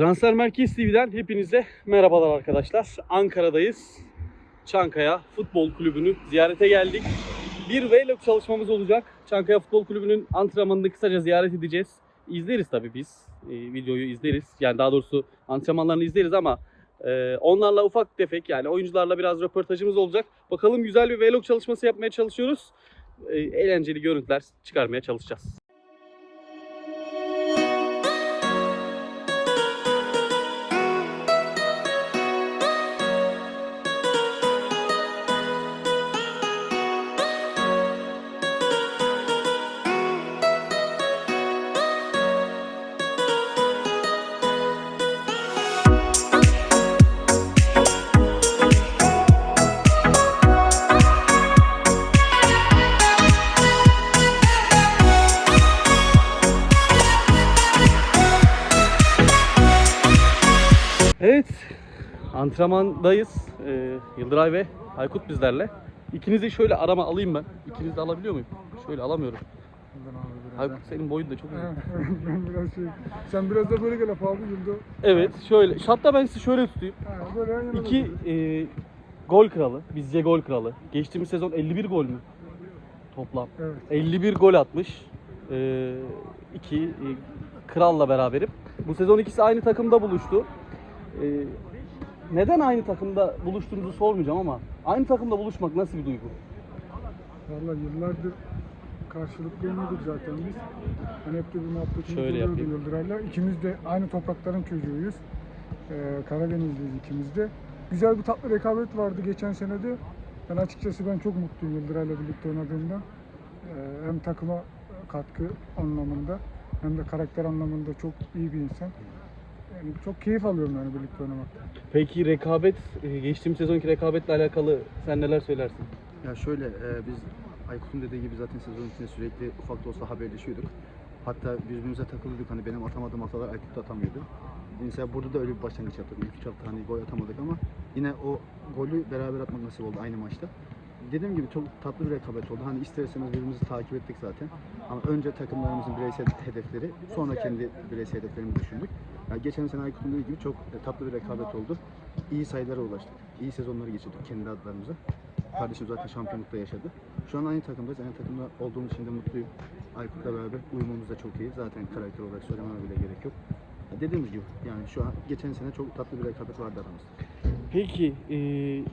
Transfer Merkez TV'den hepinize merhabalar arkadaşlar. Ankara'dayız. Çankaya Futbol Kulübü'nü ziyarete geldik. Bir vlog çalışmamız olacak. Çankaya Futbol Kulübü'nün antrenmanını kısaca ziyaret edeceğiz. İzleriz tabii biz. Ee, videoyu izleriz. Yani daha doğrusu antrenmanlarını izleriz ama e, onlarla ufak tefek yani oyuncularla biraz röportajımız olacak. Bakalım güzel bir vlog çalışması yapmaya çalışıyoruz. Ee, eğlenceli görüntüler çıkarmaya çalışacağız. Antrenmandayız. Ee, Yıldıray ve Aykut bizlerle. İkinizi şöyle arama alayım ben. İkinizi de alabiliyor muyum? Şöyle alamıyorum. Aykut senin boyun da çok uzun. ben biraz şey... Sen biraz da böyle gel abi Yıldo. Evet, şöyle. Hatta ben sizi şöyle tutayım. Ha, böyle yan yana İki e, gol kralı, bizce gol kralı. Geçtiğimiz sezon 51 gol mü? Toplam. Evet. 51 gol atmış. Ee, iki e, kralla beraberim. Bu sezon ikisi aynı takımda buluştu. Ee, neden aynı takımda buluştuğunuzu sormayacağım ama aynı takımda buluşmak nasıl bir duygu? Valla yıllardır karşılıklı oynuyorduk zaten biz. Hani hep de bir muhabbetimiz Şöyle oluyordu yapayım. Yıldıray'la. İkimiz de aynı toprakların çocuğuyuz. Ee, Karadenizliyiz ikimiz de. Güzel bir tatlı rekabet vardı geçen senede. Ben açıkçası ben çok mutluyum Yıldıray'la birlikte oynadığımdan. Ee, hem takıma katkı anlamında hem de karakter anlamında çok iyi bir insan. Yani çok keyif alıyorum yani birlikte oynamaktan. Peki rekabet, e, geçtiğimiz sezonki rekabetle alakalı sen neler söylersin? Ya şöyle e, biz Aykut'un dediği gibi zaten sezon içinde sürekli ufak da olsa haberleşiyorduk. Hatta birbirimize takılıyorduk hani benim atamadığım hatalar Aykut da atamıyordu. Mesela burada da öyle bir başlangıç yaptık. İlk üç hafta hani gol atamadık ama yine o golü beraber atmak nasip oldu aynı maçta. Dediğim gibi çok tatlı bir rekabet oldu. Hani ister istemez birbirimizi takip ettik zaten. Ama önce takımlarımızın bireysel hedefleri, sonra kendi bireysel hedeflerimizi düşündük. Ya geçen sene Aykut'un dediği gibi çok tatlı bir rekabet oldu. İyi sayılara ulaştık. İyi sezonları geçirdik kendi adlarımıza. Kardeşim zaten şampiyonlukta yaşadı. Şu an aynı takımdayız. Aynı takımda olduğumuz için de mutluyum. Aykut'la beraber uyumumuz da çok iyi. Zaten karakter olarak söylememe bile gerek yok. Dediğimiz gibi yani şu an geçen sene çok tatlı bir rekabet vardı aramızda. Peki e,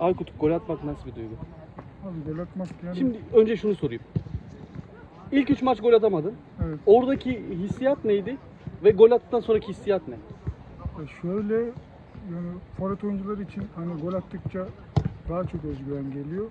Aykut gol atmak nasıl bir duygu? Abi gol atmak yani... Şimdi önce şunu sorayım. İlk 3 maç gol atamadın. Evet. Oradaki hissiyat neydi? Ve gol attıktan sonraki hissiyat ne? Ya Şöyle yani forvet oyuncular için hani gol attıkça daha çok özgüven geliyor.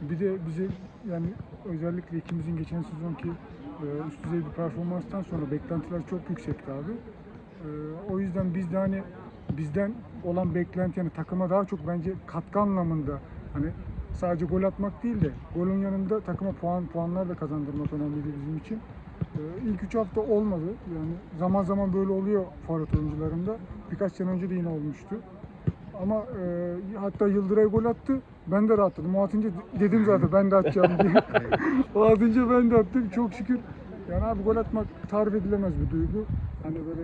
Bir de bize yani özellikle ikimizin geçen sezonki e, üst düzey bir performanstan sonra beklentiler çok yüksekti abi. E, o yüzden biz de hani bizden olan beklenti yani takıma daha çok bence katkı anlamında hani sadece gol atmak değil de golün yanında takıma puan puanlar da kazandırmak önemliydi bizim için. Ee, ilk üç hafta olmadı. Yani zaman zaman böyle oluyor forvet oyuncularında. Birkaç sene önce de yine olmuştu. Ama e, hatta Yıldıray gol attı. Ben de rahatladım. O atınca dedim zaten ben de atacağım diye. o atınca ben de attım. Çok şükür. Yani abi gol atmak tarif edilemez bir duygu. Hani böyle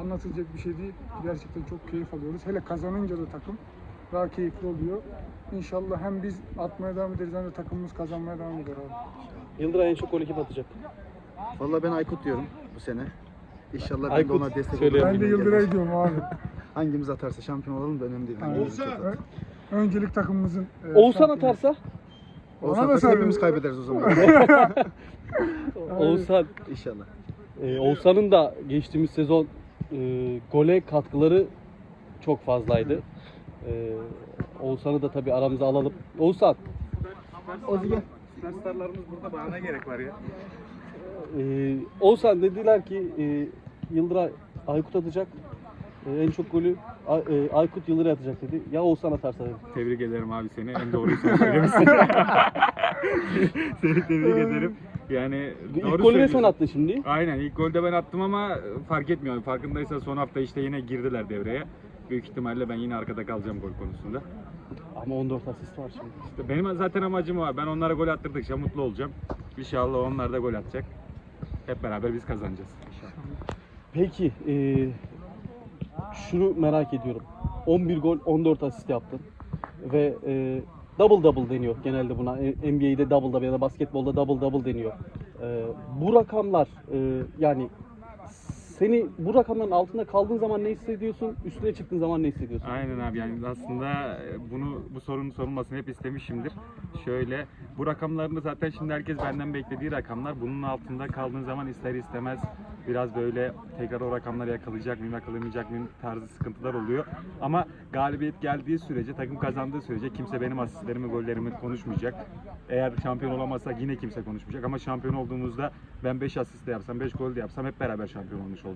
anlatılacak bir şey değil. Gerçekten çok keyif alıyoruz. Hele kazanınca da takım daha keyifli oluyor. İnşallah hem biz atmaya devam ederiz hem de takımımız kazanmaya devam eder abi. Yıldıray en çok gol kim atacak? Vallahi ben Aykut diyorum bu sene. İnşallah ben Aykut, de ona destek olurum. Ben de Yıldıray diyorum abi. Hangimiz atarsa şampiyon olalım da önemli değil. Aynen. Hangimiz çok atar. Ö- Öncelik takımımızın e, Oğuzhan şampiyonu. atarsa? Ona Olsa da atarsa hepimiz kaybederiz o zaman. Oğuzhan. İnşallah. Ee, Oğuzhan'ın da geçtiğimiz sezon e, gole katkıları çok fazlaydı. Ee, Oğuzhan'ı da tabii aramıza alalım. Oğuzhan. Ozi gel. Süperstarlarımız burada bana ne gerek var ya? Ee, Oğuzhan dediler ki e, Yıldıray Aykut atacak. E, en çok golü Ay- e, Aykut Yıldıray atacak dedi. Ya Oğuzhan atarsa dedi. Tebrik ederim abi seni. En doğruyu sen söylemişsin. seni tebrik ederim. Yani İlk golü de sen attın şimdi. Aynen ilk golde ben attım ama fark etmiyor. Farkındaysan son hafta işte yine girdiler devreye. Büyük ihtimalle ben yine arkada kalacağım gol konusunda. Ama 14 asist var şimdi. İşte benim zaten amacım o. Ben onlara gol attırdıkça mutlu olacağım. İnşallah onlar da gol atacak. Hep beraber biz kazanacağız. Peki e, şunu merak ediyorum. 11 gol, 14 asist yaptın. Ve e, double double deniyor genelde buna. E, NBA'de double double ya da basketbolda double double deniyor. E, bu rakamlar e, yani seni bu rakamların altında kaldığın zaman ne hissediyorsun? Üstüne çıktığın zaman ne hissediyorsun? Aynen abi yani aslında bunu bu sorunun sorulmasını hep istemişimdir. Şöyle bu rakamlarını zaten şimdi herkes benden beklediği rakamlar. Bunun altında kaldığın zaman ister istemez biraz böyle tekrar o rakamları yakalayacak mıyım yakalayamayacak mıyım tarzı sıkıntılar oluyor. Ama galibiyet geldiği sürece takım kazandığı sürece kimse benim asistlerimi gollerimi konuşmayacak. Eğer şampiyon olamazsak yine kimse konuşmayacak ama şampiyon olduğumuzda ben 5 asist de yapsam 5 gol de yapsam hep beraber şampiyon olmuş olacağız.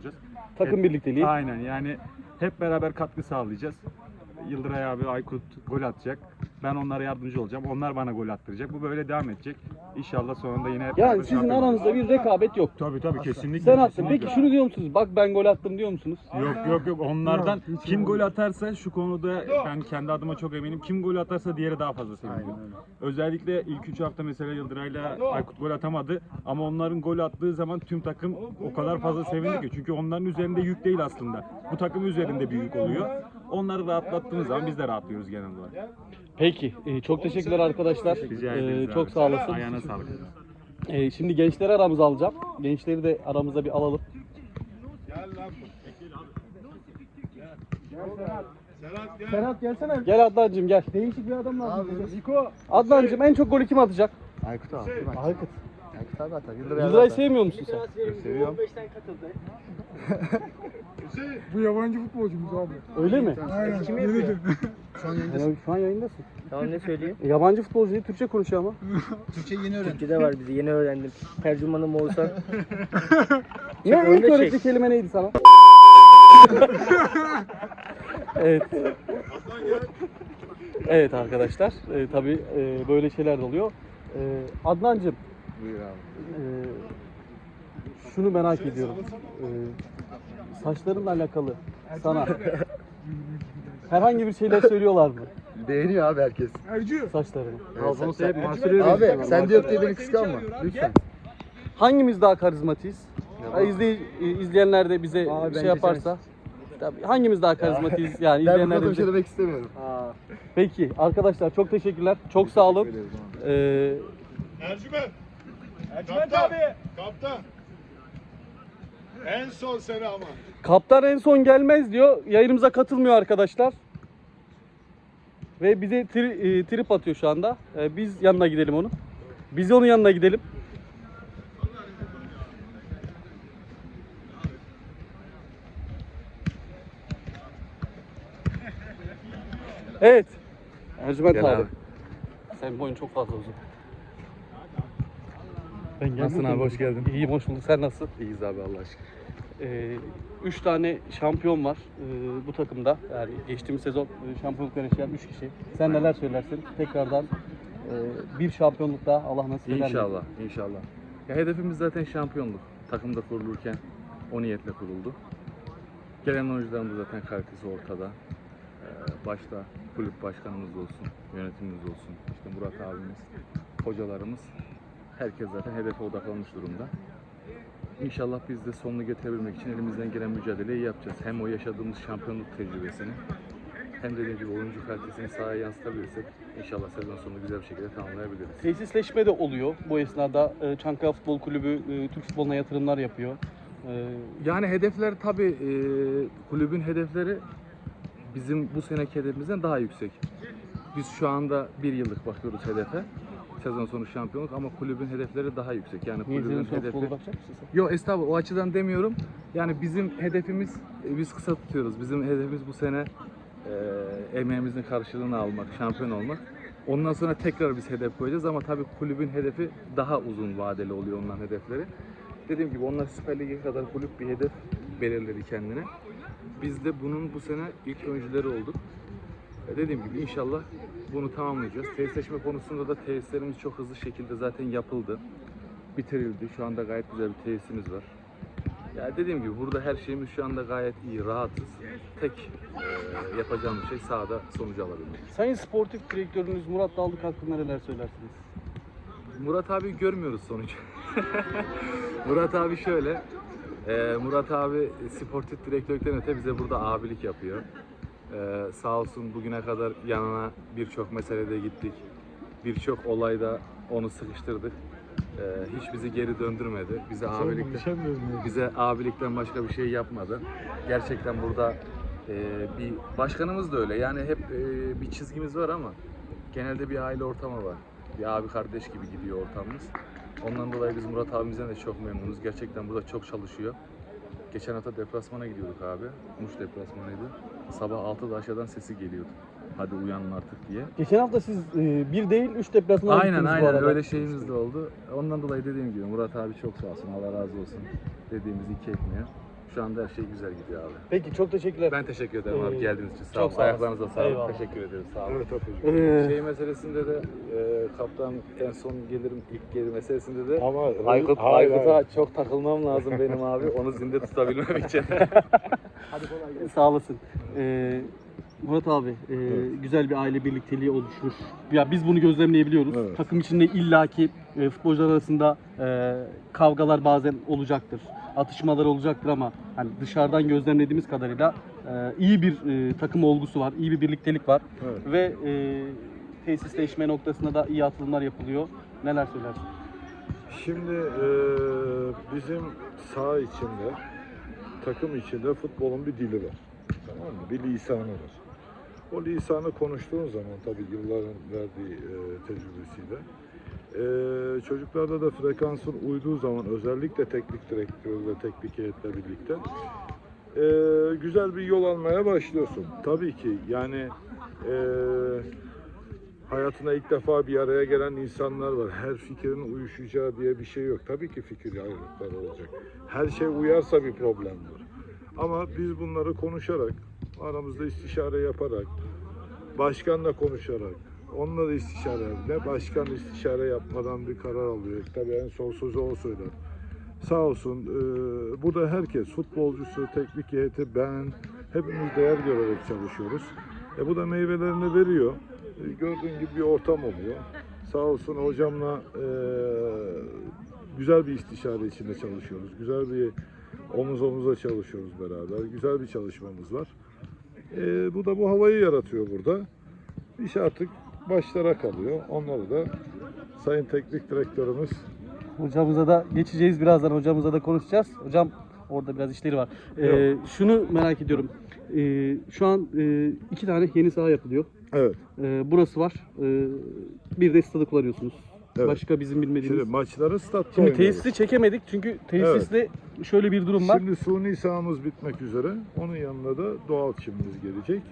Takım Hep- birlikteliği. Aynen yani hep beraber katkı sağlayacağız. Yıldıray abi, Aykut gol atacak. Ben onlara yardımcı olacağım. Onlar bana gol attıracak. Bu böyle devam edecek. İnşallah sonunda yine Yani sizin şampiyon aranızda bir rekabet yok. Tabii tabii kesinlikle. Sen attın. Peki şunu diyor musunuz? Bak ben gol attım diyor musunuz? Yok yok yok onlardan kim gol atarsa şu konuda ben kendi adıma çok eminim. Kim gol atarsa diğeri daha fazla seviniyor. Özellikle ilk 3 hafta mesela Yıldıray'la Aykut gol atamadı ama onların gol attığı zaman tüm takım o kadar fazla sevindi ki. Çünkü onların üzerinde yük değil aslında. Bu takım üzerinde bir yük oluyor. Onları rahatlattığımız zaman biz de rahatlıyoruz genel olarak. Peki. e, çok teşekkürler arkadaşlar. Rica E, çok sağ olasın. Ayağına sağlık. E, şimdi gençleri aramıza alacağım. Gençleri de aramıza bir alalım. Serhat gelsene. Gel Adnancığım gel. Değişik bir adam lazım. bize. Niko. Adnancığım en çok golü kim atacak? Aykut abi. Aykut. Abi atar. Yıldıray Yıldıray'ı atar. sevmiyor musun sen? Seviyorum. Bu yabancı futbolcumuz abi. Öyle mi? Aynen. Yenidir. Yani şu an yayındasın. Tamam ne söyleyeyim? E, yabancı futbolcu değil, Türkçe konuşuyor ama. Türkçe yeni öğrendim. Türkçe de var bizi yeni öğrendim. Tercümanım olsan. Ne önde ilk öğrettiği çek. kelime neydi sana? evet. Evet arkadaşlar. E, tabii e, böyle şeyler de oluyor. E, Adnancığım Buyur abi. e, şunu merak ediyorum. E, saçlarınla alakalı sana herhangi bir şeyler söylüyorlar mı Beğeniyor abi herkes. Ercü. saçlarını? Evet, sen- Abi sen de yok diye beni kıskanma. Lütfen. Hangimiz daha karizmatiyiz? Ha, izley- izleyenler de bize Abi şey bence yaparsa. Tabii hangimiz daha karizmatiyiz? Yani Ben bu izleyenler de konuda bir şey demek istemiyorum. Peki arkadaşlar çok teşekkürler. Çok sağ olun. Ee, Ercüment. Ercüment abi. Kaptan. En son sene ama. kaptan en son gelmez diyor. Yayınımıza katılmıyor arkadaşlar. Ve bize tri- e, trip atıyor şu anda. Ee, biz yanına gidelim onun. Biz onun yanına gidelim. Evet. Ercüment abi. abi. Sen boyun çok fazla uzun. Ben geldim. Nasılsın abi, hoş geldin. İyiyim hoş bulduk. Sen nasılsın? İyiyiz abi Allah aşkına. Ee, üç tane şampiyon var ee, bu takımda. Yani geçtiğimiz sezon e, şampiyonluklar yaşayan üç kişi. Sen neler söylersin? Tekrardan e, bir şampiyonluk daha Allah nasip eder mi? İnşallah, inşallah. Ya hedefimiz zaten şampiyonluk. Takımda kurulurken o niyetle kuruldu. Gelen oyuncuların da zaten kalitesi ortada. Ee, başta kulüp başkanımız olsun, yönetimimiz olsun, işte Murat abimiz, hocalarımız. Herkes zaten hedefe odaklanmış durumda. İnşallah biz de sonunu getirebilmek için elimizden gelen mücadeleyi yapacağız. Hem o yaşadığımız şampiyonluk tecrübesini hem dediğim gibi oyuncu kalitesini sahaya yansıtabilirsek inşallah sezon sonunu güzel bir şekilde tamamlayabiliriz. Tesisleşme de oluyor. Bu esnada e, Çankaya Futbol Kulübü e, Türk futboluna yatırımlar yapıyor. E, Yani hedefler tabii e, kulübün hedefleri bizim bu seneki hedefimizden daha yüksek. Biz şu anda bir yıllık bakıyoruz hedefe. Sezon sonu şampiyonluk ama kulübün hedefleri daha yüksek. Yani niye kulübün hedefi... bakacak mısın sen? Yok estağfurullah o açıdan demiyorum. Yani bizim hedefimiz e, biz kısa tutuyoruz. Bizim hedefimiz bu sene e, emeğimizin karşılığını almak, şampiyon olmak. Ondan sonra tekrar biz hedef koyacağız ama tabii kulübün hedefi daha uzun vadeli oluyor onların hedefleri. Dediğim gibi onlar Süper Lig'e kadar kulüp bir hedef belirledi kendine. Biz de bunun bu sene ilk öncüleri olduk. E, Dediğim gibi inşallah bunu tamamlayacağız. Tesisleşme konusunda da tesislerimiz çok hızlı şekilde zaten yapıldı. Bitirildi. Şu anda gayet güzel bir tesisimiz var. Ya dediğim gibi burada her şeyimiz şu anda gayet iyi, rahatız. Tek e, yapacağımız şey sahada sonucu alabilmek. Sayın Sportif Direktörünüz Murat Daldık hakkında neler söylersiniz? Murat abi görmüyoruz sonuç. Murat abi şöyle, Ee, Murat abi sportif direktörlükten öte bize burada abilik yapıyor. Ee, sağ olsun bugüne kadar yanına birçok meselede gittik. Birçok olayda onu sıkıştırdık. Ee, hiç bizi geri döndürmedi. Bize abilikten, bize abilikten başka bir şey yapmadı. Gerçekten burada e, bir başkanımız da öyle. Yani hep e, bir çizgimiz var ama genelde bir aile ortamı var. Bir abi kardeş gibi gidiyor ortamımız. Ondan dolayı biz Murat abimizden de çok memnunuz. Gerçekten burada çok çalışıyor. Geçen hafta deplasmana gidiyorduk abi. Muş deplasmanıydı. Sabah 6'da aşağıdan sesi geliyordu. Hadi uyanın artık diye. Geçen hafta siz e, bir değil 3 deplasmana Aynen gittiniz bu aynen arada. öyle şeyimiz de oldu. Ondan dolayı dediğim gibi Murat abi çok sağ olsun. Allah razı olsun. Dediğimiz iki ekmeği. Şu anda her şey güzel gidiyor abi. Peki çok teşekkürler. Ben teşekkür ederim abi Ee, geldiğiniz için. Sağ çok olun. sağ olasın. Ayaklarınıza sağlık. Eyvallah. Teşekkür ederiz. Sağ olun. Evet Apocuğum. Ee, Şey meselesinde de e, kaptan en son gelirim ilk geri meselesinde de Ama Aykut, hayır, Aykut'a hayır. çok takılmam lazım benim abi. Onu zinde tutabilmem için. Sağ olasın. Ee, Murat abi, e, güzel bir aile birlikteliği oluşmuş. Ya biz bunu gözlemleyebiliyoruz. Evet. Takım içinde illaki e, futbolcular arasında e, kavgalar bazen olacaktır. Atışmalar olacaktır ama hani dışarıdan gözlemlediğimiz kadarıyla e, iyi bir e, takım olgusu var, iyi bir birliktelik var Evet. ve e, tesisleşme noktasında da iyi atılımlar yapılıyor. Neler söylersin? Şimdi e, bizim saha içinde, takım içinde futbolun bir dili var. Tamam mı? Bir lisanı var. O lisanı konuştuğun zaman tabii yılların verdiği e, tecrübesiyle e, çocuklarda da frekansın uyduğu zaman özellikle teknik direktörle, teknik heyetle birlikte e, güzel bir yol almaya başlıyorsun. Tabii ki yani e, hayatına ilk defa bir araya gelen insanlar var. Her fikrin uyuşacağı diye bir şey yok. Tabii ki fikir ayrılıkları olacak. Her şey uyarsa bir problem var. Ama biz bunları konuşarak, aramızda istişare yaparak, başkanla konuşarak, onunla da istişare, ne başkan istişare yapmadan bir karar alıyor. Tabii en son sözü o söyler. Sağ olsun, e, burada herkes, futbolcusu, teknik heyeti, ben, hepimiz değer görerek çalışıyoruz. E, bu da meyvelerini veriyor. E, gördüğün gibi bir ortam oluyor. Sağ olsun hocamla e, güzel bir istişare içinde çalışıyoruz. Güzel bir omuz omuza çalışıyoruz beraber. Güzel bir çalışmamız var. E, bu da bu havayı yaratıyor burada. İş artık başlara kalıyor. Onları da Sayın Teknik Direktörümüz Hocamıza da geçeceğiz birazdan hocamıza da konuşacağız. Hocam orada biraz işleri var. Ee, şunu merak ediyorum. Ee, şu an e, iki tane yeni saha yapılıyor. Evet. Ee, burası var. Ee, bir de stadı kullanıyorsunuz. Evet. Başka bizim bilmediğimiz. Şimdi maçları statta Şimdi oynuyoruz. tesisi çekemedik çünkü tesiste şöyle bir durum var. Şimdi suni sahamız bitmek üzere. Onun yanında da doğal çimimiz gelecek.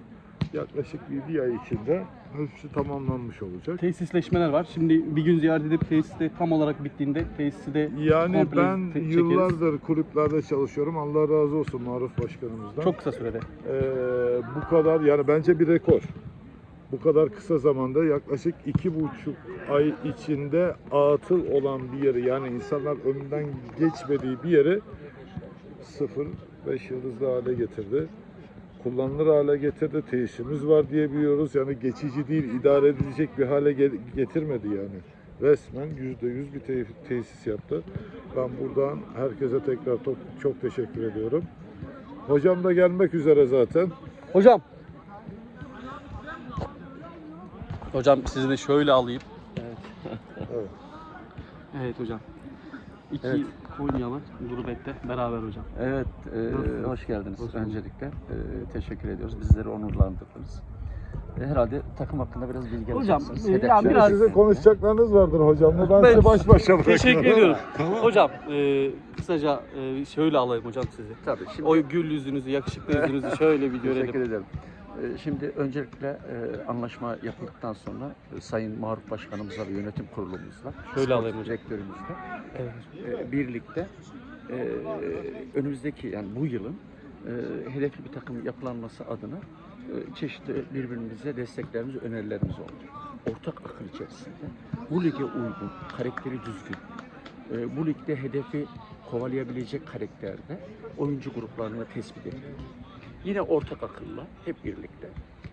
Yaklaşık bir, bir ay içinde hepsi tamamlanmış olacak. Tesisleşmeler var. Şimdi bir gün ziyaret edip tesiste tam olarak bittiğinde tesisi de Yani komple ben te- çekeriz. yıllardır kulüplerde çalışıyorum. Allah razı olsun Maruf Başkanımızdan. çok kısa sürede. Ee, bu kadar yani bence bir rekor. Bu kadar kısa zamanda yaklaşık iki buçuk ay içinde atıl olan bir yeri yani insanlar ömründen geçmediği bir yeri sıfır beş yıldızlı hale getirdi. Kullanılır hale getirdi. Tesisimiz var diye biliyoruz. Yani geçici değil, idare edilecek bir hale ge- getirmedi yani. Resmen yüzde yüz bir te- tesis yaptı. Ben buradan herkese tekrar çok, çok teşekkür ediyorum. Hocam da gelmek üzere zaten. Hocam. Hocam sizi de şöyle alayım. Evet. Evet. evet hocam. İki Evet. Konyalı gurbette beraber hocam. Evet, e, hoş geldiniz Hoş öncelikle. E, teşekkür ediyoruz. Bizleri onurlandırdınız. E, herhalde takım hakkında biraz bilgi Hocam, alacaksınız. e, ya biraz- Sizin konuşacaklarınız vardır hocamla. Ben, Ben sizi baş başa bırakıyorum. Teşekkür ediyorum. Hocam e, kısaca e, şöyle alayım hocam sizi. Tabii, şimdi O gül yüzünüzü, yakışıklı yüzünüzü şöyle bir teşekkür görelim. ederim. E, şimdi öncelikle e, anlaşma yapıldıktan sonra e, Sayın Maruf Başkanımızla ve yönetim kurulumuzla, Şöyle alayım direktörümüzle Evet. e, birlikte önümüzdeki yani bu yılın hedefli bir takım yapılanması adına çeşitli birbirimize desteklerimiz, önerilerimiz oldu. Ortak akıl içerisinde bu lige uygun, karakteri düzgün, bu ligde hedefi kovalayabilecek karakterde oyuncu gruplarını tespit ettik. Yine ortak akılla hep birlikte.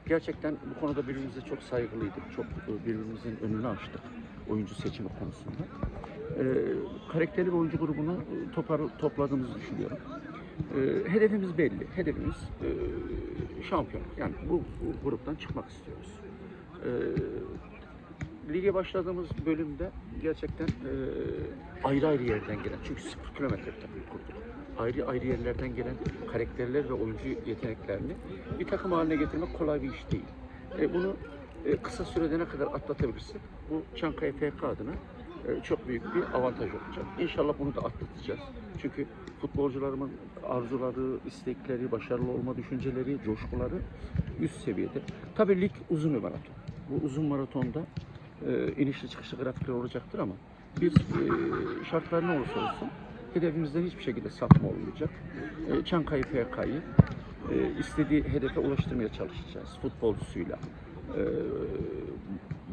Gerçekten bu konuda birbirimize çok saygılıydık. Çok e, birbirimizin önünü açtık. oyuncu seçimi konusunda. E, karakterli bir oyuncu grubunu e, topar, topladığımızı düşünüyorum. E, hedefimiz belli. Hedefimiz e, şampiyon. Yani bu, bu gruptan çıkmak istiyoruz. E, lige başladığımız bölümde gerçekten e, ayrı ayrı yerden gelen, çünkü 0 kilometre kurduk. Ayrı ayrı yerlerden gelen karakterler ve oyuncu yeteneklerini bir takım haline getirmek kolay bir iş değil. E, bunu e, kısa sürede ne kadar atlatabilirsek bu Çankaya FK adına e, çok büyük bir avantaj olacak. İnşallah bunu da atlatacağız. Çünkü futbolcularımın arzuları, istekleri, başarılı olma düşünceleri, coşkuları üst seviyede. Tabii lig uzun bir maraton. Bu uzun maratonda e, inişli çıkışlı grafikler olacaktır ama biz e, şartlar ne olursa olsun hedefimizden hiçbir şekilde sapma olmayacak. E, Çankaya FK'yı e, istediği hedefe ulaştırmaya çalışacağız. Futbolcusuyla, e,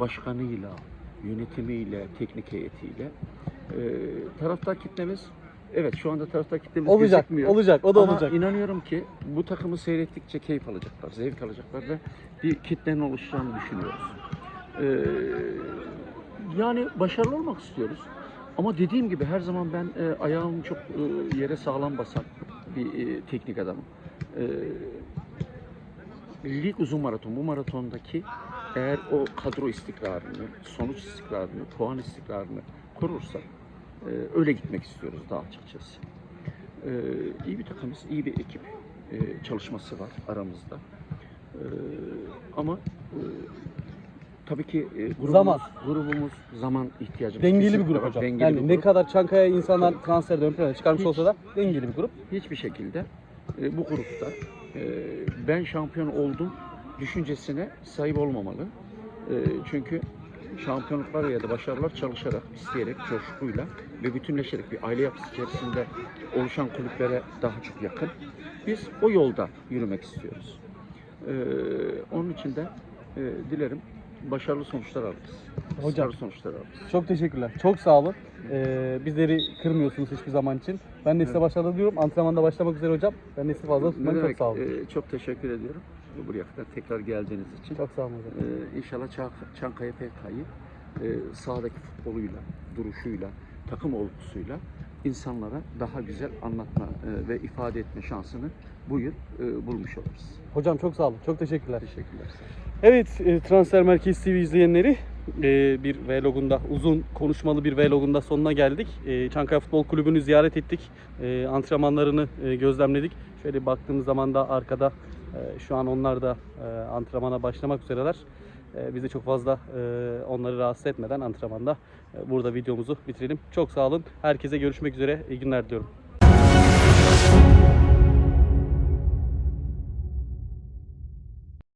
başkanıyla, yönetimiyle, teknik heyetiyle. E, taraftar kitlemiz, evet şu anda taraftar kitlemiz Olacak, gözükmüyor. olacak, o da Ama olacak. inanıyorum ki bu takımı seyrettikçe keyif alacaklar, zevk alacaklar ve bir kitlenin oluşacağını düşünüyoruz. Ee, yani başarılı olmak istiyoruz. Ama dediğim gibi her zaman ben e, ayağım çok e, yere sağlam basan bir e, teknik adamım. E, lig uzun maraton. Bu maratondaki eğer o kadro istikrarını, sonuç istikrarını, puan istikrarını korursak e, öyle gitmek istiyoruz daha açıkçası. E, iyi bir takımız, iyi bir ekip e, çalışması var aramızda. E, ama e, tabii ki e, grubumuz, Zaman. grubumuz zaman ihtiyacımız. Dengeli bir kesinlikle grup var. hocam. Dengeli yani bir ne grup. kadar Çankaya insanlar transferde ön plana çıkarmış Hiç. olsa da dengeli bir grup. hiçbir şekilde e, bu grupta e, ben şampiyon oldum düşüncesine sahip olmamalı. E, çünkü şampiyonluklar ya da başarılar çalışarak, isteyerek, coşkuyla ve bütünleşerek bir aile yapısı içerisinde oluşan kulüplere daha çok yakın. Biz o yolda yürümek istiyoruz. E, onun için de e, dilerim başarılı sonuçlar alırız. Hocam. Başarılı sonuçlar alırız. Çok teşekkürler. Çok sağ olun. Ee, bizleri kırmıyorsunuz hiçbir zaman için. Ben de size Evet. başarılı diliyorum. Antrenmanda başlamak üzere hocam. Ben de sizi fazla Ne tutmayın. Çok sağ olun. e, çok teşekkür ediyorum. Buraya kadar tekrar geldiğiniz için. Çok sağ olun hocam. Ee, inşallah Çank- Çankaya PK'yı e, sahadaki futboluyla, duruşuyla, takım olgusuyla insanlara daha güzel anlatma e, ve ifade etme şansını bu yıl e, bulmuş oluruz. Hocam çok sağ olun. Çok teşekkürler. Teşekkürler. Evet, e, Transfer Merkezi TV izleyenleri e, bir vlogunda, uzun konuşmalı bir vlogunda sonuna geldik. E, Çankaya Futbol Kulübü'nü ziyaret ettik. E, Antrenmanlarını e, gözlemledik. Şöyle baktığımız zaman da arkada e, şu an onlar da e, antrenmana başlamak üzereler. E, Biz de çok fazla e, onları rahatsız etmeden antrenmanda e, burada videomuzu bitirelim. Çok sağ olun. Herkese görüşmek üzere. İyi günler diliyorum.